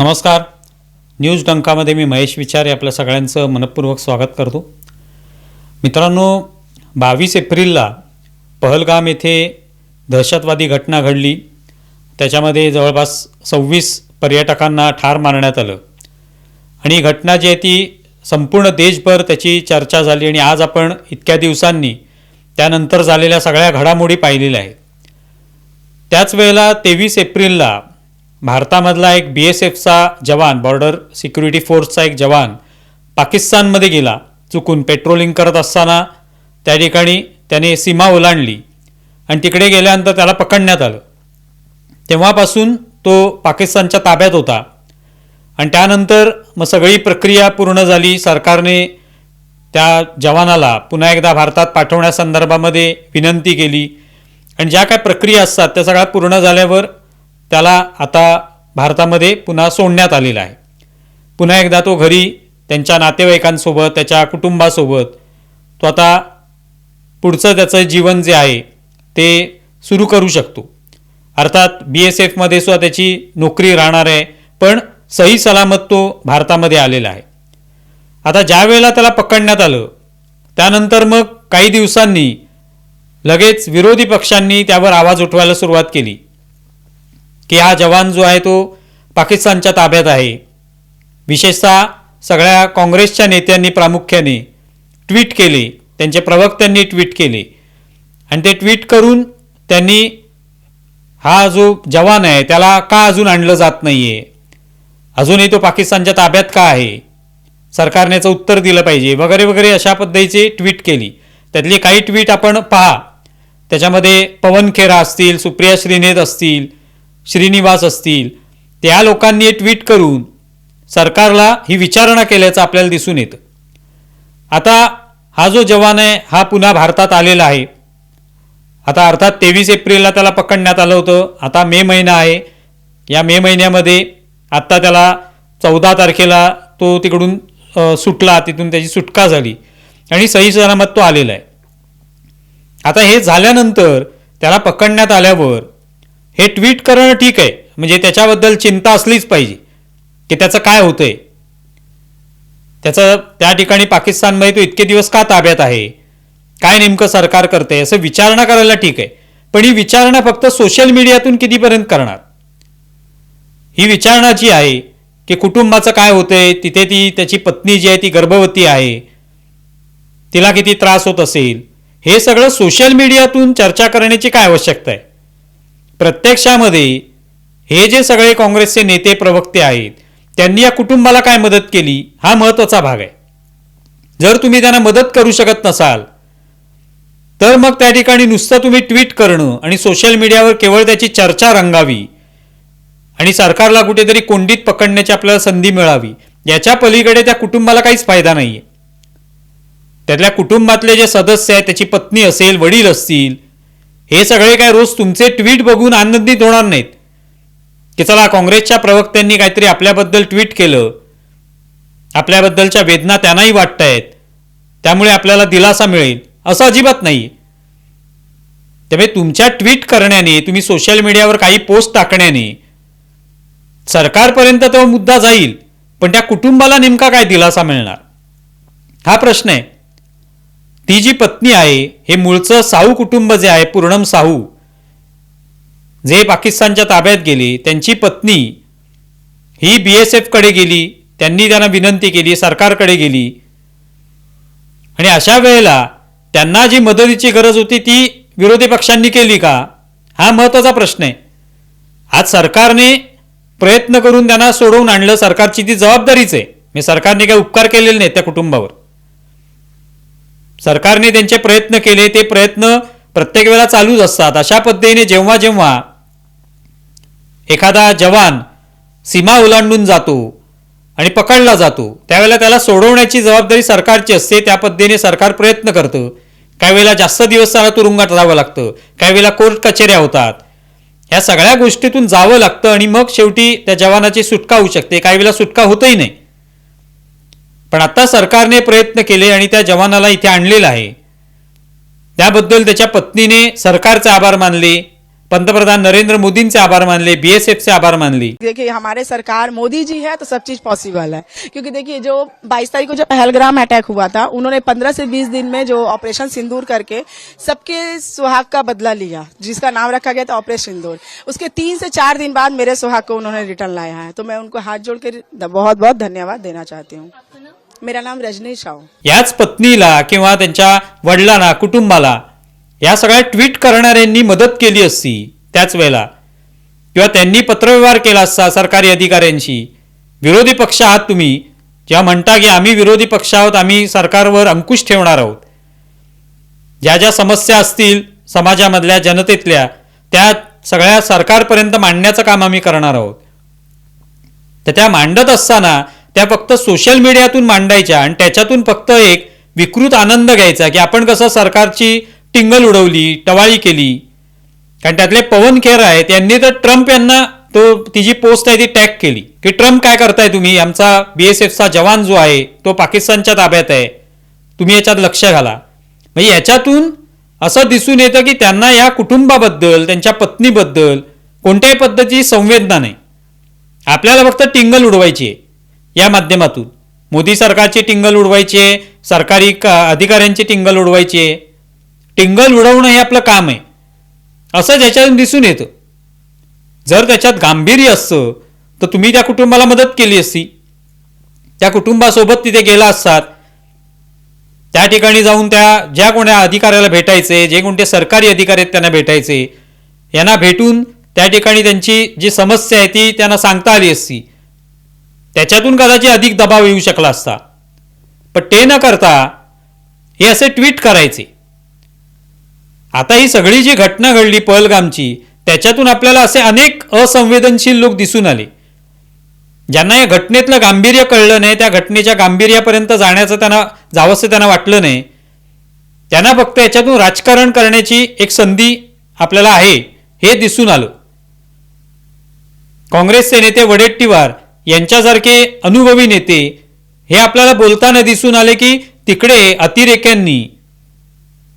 नमस्कार. न्यूज डंकामध्ये मी महेश विचारे आपल्या सगळ्यांचं मनपूर्वक स्वागत करतो. मित्रांनो बावीस एप्रिलला पहलगाम येथे दहशतवादी घटना घडली. त्याच्यामध्ये जवळपास सव्वीस पर्यटकांना ठार मारण्यात आलं. आणि ही घटना जी आहे ती संपूर्ण देशभर त्याची चर्चा झाली आणि आज आपण इतक्या दिवसांनी त्यानंतर झालेल्या सगळ्या घडामोडी पाहिलेल्या आहेत. त्याच वेळेला तेवीस एप्रिलला भारतामधला एक बी एस एफचा जवान बॉर्डर सिक्युरिटी फोर्सचा एक जवान पाकिस्तानमध्ये गेला. चुकून पेट्रोलिंग करत असताना त्या ठिकाणी त्याने सीमा ओलांडली आणि तिकडे गेल्यानंतर त्याला पकडण्यात आलं. तेव्हापासून तो पाकिस्तानच्या ताब्यात होता. आणि त्यानंतर मग सगळी प्रक्रिया पूर्ण झाली. सरकारने त्या जवानाला पुन्हा एकदा भारतात पाठवण्यासंदर्भामध्ये विनंती केली. आणि ज्या काय प्रक्रिया असतात त्या सगळ्या पूर्ण झाल्यावर त्याला आता भारतामध्ये पुन्हा सोडण्यात आलेला आहे. पुन्हा एकदा तो घरी त्यांच्या नातेवाईकांसोबत त्याच्या कुटुंबासोबत तो आता पुढचं त्याचं जीवन जे आहे ते सुरू करू शकतो. अर्थात बी एस एफमध्ये सुद्धा त्याची नोकरी राहणार आहे पण सही सलामत तो भारतामध्ये आलेला आहे. आता ज्या वेळेला त्याला पकडण्यात आलं त्यानंतर मग काही दिवसांनी लगेच विरोधी पक्षांनी त्यावर आवाज उठवायला सुरुवात केली. की हा जवान जो आहे तो पाकिस्तानच्या ताब्यात आहे. विशेषतः सगळ्या काँग्रेसच्या नेत्यांनी प्रामुख्याने ट्विट केले. त्यांचे प्रवक्त्यांनी ट्विट केले. आणि ते ट्विट करून त्यांनी हा जो जवान आहे त्याला का अजून आणलं जात नाही आहे अजूनही तो पाकिस्तानच्या ताब्यात का आहे? सरकारने याचं उत्तर दिलं पाहिजे. वगैरे वगैरे अशा पद्धतीची ट्विट केली. त्यातली काही ट्विट आपण पहा. त्याच्यामध्ये पवन खेरा असतील सुप्रिया श्रीनेत असतील श्रीनिवास असतील त्या लोकांनी ट्विट करून सरकारला ही विचारणा केल्याचं आपल्याला दिसून येतं. आता हा जो जवान आहे हा पुन्हा भारतात आलेला आहे. आता अर्थात तेवीस एप्रिलला त्याला पकडण्यात आलं होतं. आता मे महिना आहे. या मे महिन्यामध्ये आत्ता त्याला चौदा तारखेला तो तिकडून सुटला. तिथून त्याची सुटका झाली. आणि सही सलामत तो आलेला आहे. आता हे झाल्यानंतर त्याला पकडण्यात आल्यावर हे ट्विट करणं ठीक आहे. म्हणजे त्याच्याबद्दल चिंता असलीच पाहिजे. की त्याचं काय होतंय. त्याचं त्या ठिकाणी पाकिस्तानमध्ये तो इतके दिवस का ताब्यात आहे? काय नेमकं सरकार करते असं विचारणा करायला ठीक आहे. पण ही विचारणा फक्त सोशल मीडियातून कितीपर्यंत करणार? ही विचारणा जी आहे की कुटुंबाचं काय होतंय तिथे ती त्याची पत्नी जी आहे ती गर्भवती आहे तिला किती त्रास होत असेल हे सगळं सोशल मीडियातून चर्चा करण्याची काय आवश्यकता आहे? प्रत्यक्षामध्ये हे जे सगळे काँग्रेसचे नेते प्रवक्ते आहेत त्यांनी या कुटुंबाला काय मदत केली हा महत्त्वाचा भाग आहे. जर तुम्ही त्यांना मदत करू शकत नसाल तर मग त्या ठिकाणी नुसतं तुम्ही ट्विट करणं आणि सोशल मीडियावर केवळ त्याची चर्चा रंगावी आणि सरकारला कुठेतरी कोंडीत पकडण्याची आपल्याला संधी मिळावी याच्या पलीकडे त्या कुटुंबाला काहीच फायदा नाही आहे त्यातल्या कुटुंबातले जे सदस्य आहेत त्याची पत्नी असेल वडील असतील हे सगळे काय रोज तुमचे ट्विट बघून आनंदित होणार नाहीत. की चला काँग्रेसच्या प्रवक्त्यांनी काहीतरी आपल्याबद्दल ट्विट केलं. आपल्याबद्दलच्या वेदना त्यांनाही वाटत आहेत त्यामुळे आपल्याला दिलासा मिळेल. असं अजिबात नाही. त्यामुळे म्हणजे तुमच्या ट्विट करण्याने तुम्ही सोशल मीडियावर काही पोस्ट टाकण्याने सरकारपर्यंत तो मुद्दा जाईल. पण त्या कुटुंबाला नेमका काय दिलासा मिळणार? हा प्रश्न आहे. ती जी पत्नी आहे हे मूळचं साहू कुटुंब जे आहे पूर्णम साहू जे पाकिस्तानच्या ताब्यात गेले त्यांची पत्नी ही बी एस एफकडे गेली त्यांनी त्यांना विनंती केली सरकारकडे गेली. आणि अशा वेळेला त्यांना जी मदतीची गरज होती ती विरोधी पक्षांनी केली का? हा महत्त्वाचा प्रश्न आहे. आज सरकारने प्रयत्न करून त्यांना सोडवून आणलं सरकारची ती जबाबदारीच आहे. मी सरकारने काही उपकार केलेले नाहीत त्या कुटुंबावर. सरकारने त्यांचे प्रयत्न केले ते प्रयत्न प्रत्येक वेळा चालूच असतात. अशा पद्धतीने जेव्हा जेव्हा एखादा जवान सीमा ओलांडून जातो आणि पकडला जातो त्यावेळेला त्याला सोडवण्याची जबाबदारी सरकारची असते. त्या पद्धतीने सरकार प्रयत्न करतं. काही वेळेला जास्त दिवस त्याला तुरुंगात राहावं लागतं. काही वेळेला कोर्ट कचेऱ्या होतात. ह्या सगळ्या गोष्टीतून जावं लागतं आणि मग शेवटी त्या जवानाची सुटका होऊ शकते. काही वेळेला सुटका होतही नाही. पण आता सरकारने प्रयत्न केले आणि त्या जवानाला इथे आणलेलं आहे. त्याबद्दल त्याच्या पत्नीने सरकारचे आभार मानले पंतप्रधान नरेंद्र मोदींचे आभार मानले बीएसएफचे आभार मानले. देखिए हमारे सरकार मोदी जी है तो सब चीज पॉसिबल है। क्योंकि देखिए जो 22 तारीख को जो पहलग्राम अटैक हुआ था उन्होंने 15 से 20 दिन में जो ऑपरेशन सिंदूर करके सबके सुहाग का बदला लिया जिसका नाम रखा गया था ऑपरेशन सिंदूर। उसके तीन से चार दिन बाद मेरे सुहाग को उन्होंने रिटर्न लाया है। तो मैं उनको हाथ जोड़ कर बहुत बहुत धन्यवाद देना चाहती हूँ। मेरा नाम रजनी शाह याच पत्नीला किंवा त्यांच्या वडिलांना कुटुंबाला या सगळ्या ट्विट करणाऱ्यांनी मदत केली असती त्याच वेळेला. किंवा त्यांनी पत्रव्यवहार केला असता सरकारी अधिकाऱ्यांशी. विरोधी पक्ष आहात तुम्ही. जेव्हा म्हणता की आम्ही विरोधी पक्ष आहोत आम्ही सरकारवर अंकुश ठेवणार आहोत. ज्या ज्या समस्या असतील समाजामधल्या जनतेतल्या त्या सगळ्या सरकारपर्यंत मांडण्याचं काम आम्ही करणार आहोत. तर त्या मांडत असताना त्या फक्त सोशल मीडियातून मांडायच्या आणि त्याच्यातून फक्त एक विकृत आनंद घ्यायचा की आपण कसं सरकारची टिंगल उडवली टवाळी केली. कारण त्यातले पवन खेर आहेत यांनी तर ट्रम्प यांना तो तिची पोस्ट आहे ती टॅग केली. की ट्रम्प काय करताय तुम्ही? आमचा बीएसएफचा जवान जो आहे तो पाकिस्तानच्या ताब्यात आहे. तुम्ही याच्यात लक्ष घाला. म्हणजे याच्यातून असं दिसून येतं की त्यांना या कुटुंबाबद्दल त्यांच्या पत्नीबद्दल कोणत्याही पद्धतीची संवेदना नाही. आपल्याला फक्त टिंगल उडवायची आहे. या माध्यमातून. मोदी सरकारचे टिंगल उडवायचे सरकारी का अधिकाऱ्यांचे टिंगल उडवायचे टिंगल उडवणं हे आपलं काम आहे. असं ज्याच्यातून दिसून येतं. जर त्याच्यात गांभीर्य असतं तर तुम्ही त्या कुटुंबाला मदत केली असती. त्या कुटुंबासोबत तिथे गेला असतात. त्या ठिकाणी जाऊन त्या ज्या कोण्या अधिकाऱ्याला भेटायचे जे कोणते सरकारी अधिकारी आहेत त्यांना भेटायचे यांना भेटून त्या ठिकाणी त्यांची जी समस्या आहे ती त्यांना सांगता आली असती. त्याच्यातून कदाचित अधिक दबाव येऊ शकला असता. पण ते न करता हे असे ट्विट करायचे. आता ही सगळी जी घटना घडली पहलगामची त्याच्यातून आपल्याला असे अनेक असंवेदनशील लोक दिसून आले. ज्यांना या घटनेतलं गांभीर्य कळलं नाही त्या घटनेच्या गांभीर्यापर्यंत जाण्याचं त्यांना जावंसं त्यांना वाटलं नाही. त्यांना फक्त याच्यातून राजकारण करण्याची एक संधी आपल्याला आहे हे दिसून आलं. काँग्रेसचे नेते वडेट्टीवार यांच्यासारखे अनुभवी नेते हे आपल्याला बोलताना दिसून आले की तिकडे अतिरेक्यांनी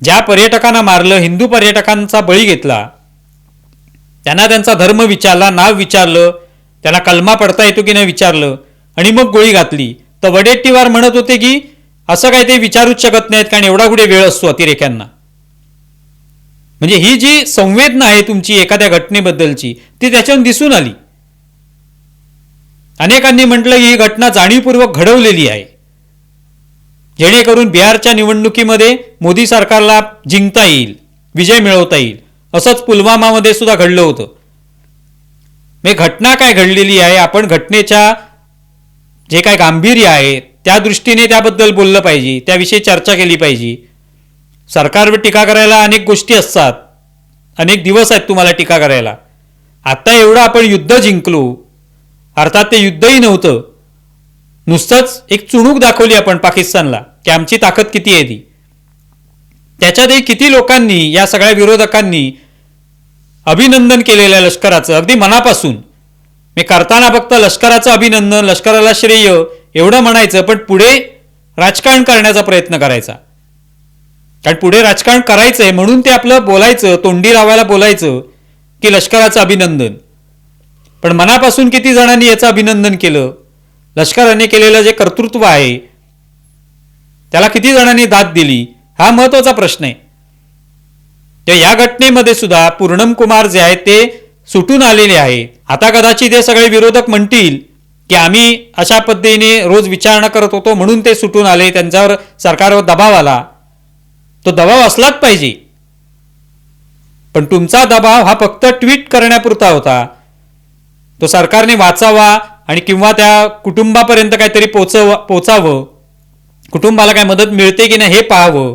ज्या पर्यटकांना मारलं हिंदू पर्यटकांचा बळी घेतला त्यांना त्यांचा धर्म विचारला नाव विचारलं त्यांना कलमा पडता येतो की नाही विचारलं आणि मग गोळी घातली. तर वडेट्टीवार म्हणत होते की असं काही ते विचारूच शकत नाहीत कारण एवढा कुठे वेळ असतो अतिरेक्यांना. म्हणजे ही जी संवेदना आहे तुमची एखाद्या घटनेबद्दलची ती त्याच्यावर दिसून आली. अनेकांनी म्हटलं की ही घटना जाणीवपूर्वक घडवलेली आहे. जेणेकरून बिहारच्या निवडणुकीमध्ये मोदी सरकारला जिंकता येईल विजय मिळवता येईल असंच पुलवामामध्ये सुद्धा घडलं होतं. म्हणजे घटना काय घडलेली आहे? आपण घटनेच्या जे काय गांभीर्य आहे त्या दृष्टीने त्याबद्दल बोललं पाहिजे त्याविषयी चर्चा केली पाहिजे. सरकारवर टीका करायला अनेक गोष्टी असतात. अनेक दिवस आहेत तुम्हाला टीका करायला. आता एवढं आपण युद्ध जिंकलो अर्थात ते युद्धही नव्हतं. नुसतंच एक चुणूक दाखवली आपण पाकिस्तानला की आमची ताकद किती आहे ती. त्याच्यातही किती लोकांनी या सगळ्या विरोधकांनी अभिनंदन केलेलं आहे लष्कराचं. अगदी मनापासून. मी करताना फक्त लष्कराचं अभिनंदन लष्कराला श्रेय एवढं म्हणायचं पण पुढे राजकारण करण्याचा प्रयत्न करायचा. कारण पुढे राजकारण करायचं आहे म्हणून ते आपलं बोलायचं तोंडी लावायला बोलायचं की लष्कराचं अभिनंदन. पण मनापासून किती जणांनी याचं अभिनंदन केलं? लष्कराने केलेलं जे कर्तृत्व आहे त्याला किती जणांनी दाद दिली? हा महत्त्वाचा प्रश्न आहे. तर या घटनेमध्ये सुद्धा पूर्णम कुमार जे आहेत ते सुटून आलेले आहे. आता कदाचित हे सगळे विरोधक म्हणतील की आम्ही अशा पद्धतीने रोज विचारणा करत होतो म्हणून ते सुटून आले त्यांच्यावर सरकारवर दबाव आला. तो दबाव असलाच पाहिजे. पण तुमचा दबाव हा फक्त ट्विट करण्यापुरता होता. तो सरकारने वाचावा आणि किंवा त्या कुटुंबापर्यंत काहीतरी पोचव पोचावं. कुटुंबाला काय मदत मिळते की नाही हे पाहावं.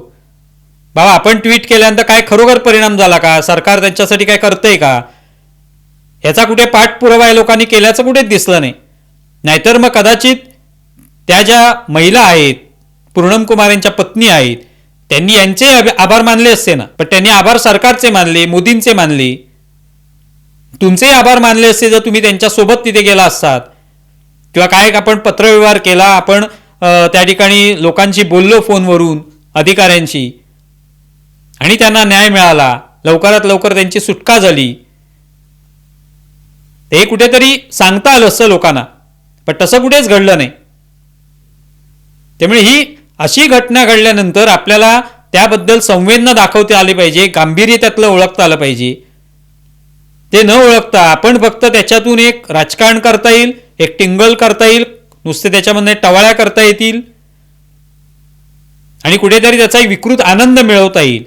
बाबा आपण ट्विट केल्यानंतर काय खरोखर परिणाम झाला का? सरकार त्यांच्यासाठी काय करतंय का? याचा कुठे पाठपुरावा या लोकांनी केल्याचं कुठेच दिसलं नाही. नाहीतर मग कदाचित त्या ज्या महिला आहेत पूर्णम कुमार यांच्या पत्नी आहेत त्यांनी यांचे आभार मानले असते ना? पण त्यांनी आभार सरकारचे मानले मोदींचे मानले. तुमचेही आभार मानले असते जर तुम्ही त्यांच्यासोबत तिथे गेला असतात. किंवा काय आपण पत्रव्यवहार केला आपण त्या ठिकाणी लोकांशी बोललो फोनवरून अधिकाऱ्यांशी आणि त्यांना न्याय मिळाला लवकरात लवकर त्यांची सुटका झाली. ते कुठेतरी सांगता आलं असतं लोकांना पण तसं कुठेच घडलं नाही. त्यामुळे ही अशी घटना घडल्यानंतर आपल्याला त्याबद्दल संवेदना दाखवता आली पाहिजे गांभीर्य त्यातलं ओळखता आलं पाहिजे. ते न ओळखता आपण फक्त त्याच्यातून एक राजकारण करता येईल एक टिंगल करता येईल नुसते त्याच्यामध्ये टवाळ्या करता येतील. आणि कुठेतरी त्याचा एक विकृत आनंद मिळवता येईल.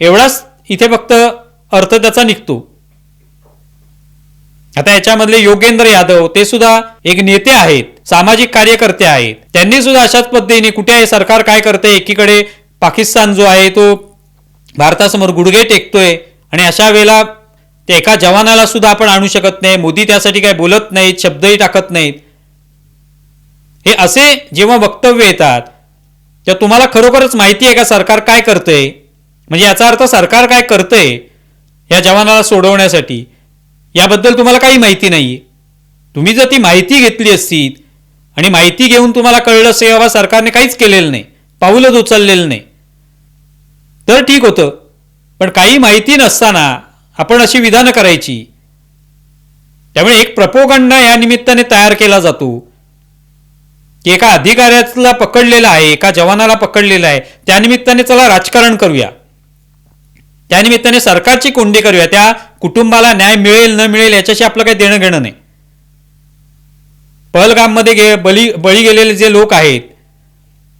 एवढाच इथे फक्त अर्थ त्याचा निघतो. आता याच्यामधले योगेंद्र यादव ते सुद्धा एक नेते आहेत सामाजिक कार्यकर्ते आहेत. त्यांनी सुद्धा अशाच पद्धतीने कुठे आहे सरकार काय करते एकीकडे पाकिस्तान जो आहे तो भारतासमोर गुडघे टेकतोय. आणि अशा वेळेला ते एका जवानाला सुद्धा आपण आणू शकत नाही. मोदी त्यासाठी काय बोलत नाहीत शब्दही टाकत नाहीत. हे असे जेव्हा वक्तव्य येतात तेव्हा तुम्हाला खरोखरच माहिती आहे का सरकार काय करतंय? म्हणजे याचा अर्थ सरकार काय करतंय या जवानाला सोडवण्यासाठी? याबद्दल तुम्हाला काही माहिती नाही तुम्ही जर ती माहिती घेतली असती आणि माहिती घेऊन तुम्हाला कळलं असेल बाबा सरकारने काहीच केलेलं नाही. पाऊलच उचललेलं नाही. तर ठीक होतं. पण काही माहिती नसताना आपण अशी विधानं करायची. त्यामुळे एक प्रपोगंडा या निमित्ताने तयार केला जातो. की एका अधिकाऱ्याला पकडलेला आहे एका जवानाला पकडलेला आहे त्यानिमित्ताने चला राजकारण करूया. त्यानिमित्ताने सरकारची कोंडी करूया. त्या कुटुंबाला न्याय मिळेल न मिळेल याच्याशी आपलं काही देणं घेणं नाही. पहलगाममध्ये गे बळी बळी गेलेले जे लोक आहेत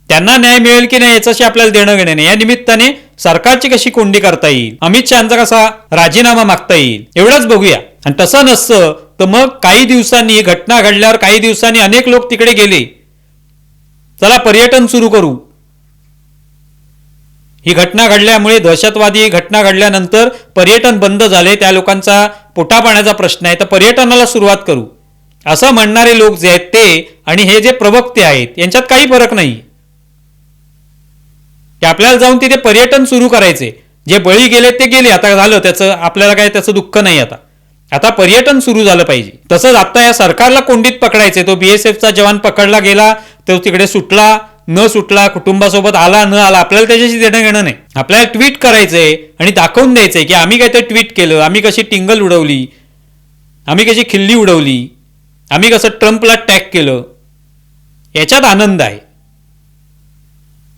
त्यांना न्याय मिळेल की नाही याच्याशी आपल्याला देणं घेणं नाही. या निमित्ताने सरकारची कशी कोंडी करता येईल? अमित शहाचा कसा राजीनामा मागता येईल? एवढंच बघूया. आणि तसं नसतं तर मग काही दिवसांनी घटना घडल्यावर काही दिवसांनी अनेक लोक तिकडे गेले. चला पर्यटन सुरू करू. ही घटना घडल्यामुळे दहशतवादी घटना घडल्यानंतर पर्यटन बंद झाले त्या लोकांचा पोटापाण्याचा प्रश्न आहे तर पर्यटनाला सुरुवात करू. असं म्हणणारे लोक जे आहेत ते आणि हे जे प्रवक्ते आहेत यांच्यात काही फरक नाही. की आपल्याला जाऊन तिथे पर्यटन सुरू करायचे. जे बळी गेले ते गेले आता झालं त्याचं आपल्याला काय त्याचं दुःख नाही आता. आता पर्यटन सुरू झालं पाहिजे. तसंच आता या सरकारला कोंडीत पकडायचे तो बीएसएफचा जवान पकडला गेला तो तिकडे सुटला न सुटला कुटुंबासोबत आला न आला आपल्याला त्याच्याशी देणं घेणं नाही. आपल्याला ट्विट करायचंय आणि दाखवून द्यायचंय की आम्ही काय ते ट्विट केलं आम्ही कशी टिंगल उडवली आम्ही कशी खिल्ली उडवली आम्ही कसं ट्रम्पला टॅग केलं. याच्यात आनंद आहे.